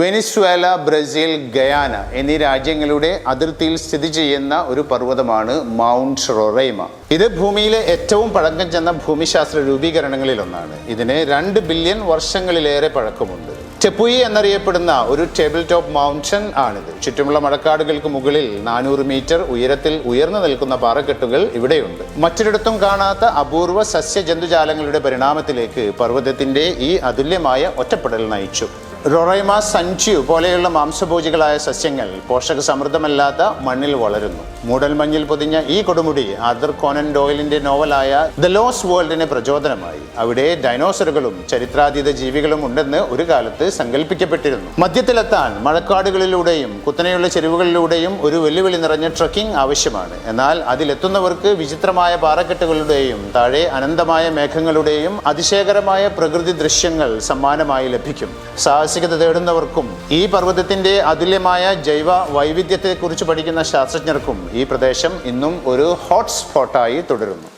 Venezuela Brazil Guyana എന്നീ രാജ്യങ്ങളുടെ അതിർത്തിയിൽ സ്ഥിതി ചെയ്യുന്ന ഒരു പർവതമാണ് മൗണ്ട് റൊറൈമ ഇത് ഭൂമിയിലെ ഏറ്റവും പഴക്കം ചെന്ന ഭൂമിശാസ്ത്ര രൂപീകരണങ്ങളിൽ ഒന്നാണ് ഇതിന് രണ്ട് ബില്യൺ വർഷങ്ങളിലേറെ പഴക്കമുണ്ട്. ചെപ്പുയി എന്നറിയപ്പെടുന്ന ഒരു ടേബിൾ ടോപ്പ് മൗണ്ടൻ ആണിത്. ചുറ്റുമുള്ള മഴക്കാടുകൾക്ക് മുകളിൽ നാനൂറ് മീറ്റർ ഉയരത്തിൽ ഉയർന്നു നിൽക്കുന്ന പാറക്കെട്ടുകൾ ഇവിടെയുണ്ട്. മറ്റൊരിടത്തും കാണാത്ത അപൂർവ സസ്യജന്തുജാലങ്ങളുടെ പരിണാമത്തിലേക്ക് പർവതത്തിന്റെ ഈ അതുല്യമായ ഒറ്റപ്പെടൽ നയിച്ചു. റൊറൈമ സഞ്ചു പോലെയുള്ള മാംസഭോജികളായ സസ്യങ്ങൾ പോഷക സമൃദ്ധമല്ലാത്ത മണ്ണിൽ വളരുന്നു. മൂടൽമഞ്ഞിൽ പൊതിഞ്ഞ ഈ കൊടുമുടി ആദർ കോനൻ ഡോയിലിന്റെ നോവലായ ദ ലോസ് വേൾഡിന് പ്രചോദനമായി. അവിടെ ഡൈനോസറുകളും ചരിത്രാതീത ജീവികളും ഉണ്ടെന്ന് ഒരു കാലത്ത് സങ്കല്പിക്കപ്പെട്ടിരുന്നു മധ്യത്തിലെത്താൻ മഴക്കാടുകളിലൂടെയും കുത്തനെയുള്ള ചെരുവുകളിലൂടെയും ഒരു വെല്ലുവിളി നിറഞ്ഞ ട്രക്കിംഗ് ആവശ്യമാണ്. എന്നാൽ അതിലെത്തുന്നവർക്ക് വിചിത്രമായ പാറക്കെട്ടുകളുടെയും താഴെ അനന്തമായ മേഘങ്ങളുടെയും അതിശയകരമായ പ്രകൃതി ദൃശ്യങ്ങൾ സമ്മാനമായി ലഭിക്കും. സാഹസികത തേടുന്നവർക്കും ഈ പർവതത്തിന്റെ അതുല്യമായ ജൈവ വൈവിധ്യത്തെക്കുറിച്ച് പഠിക്കുന്ന ശാസ്ത്രജ്ഞർക്കും ഈ പ്രദേശം ഇന്നും ഒരു ഹോട്ട്സ്പോട്ടായി തുടരുന്നു.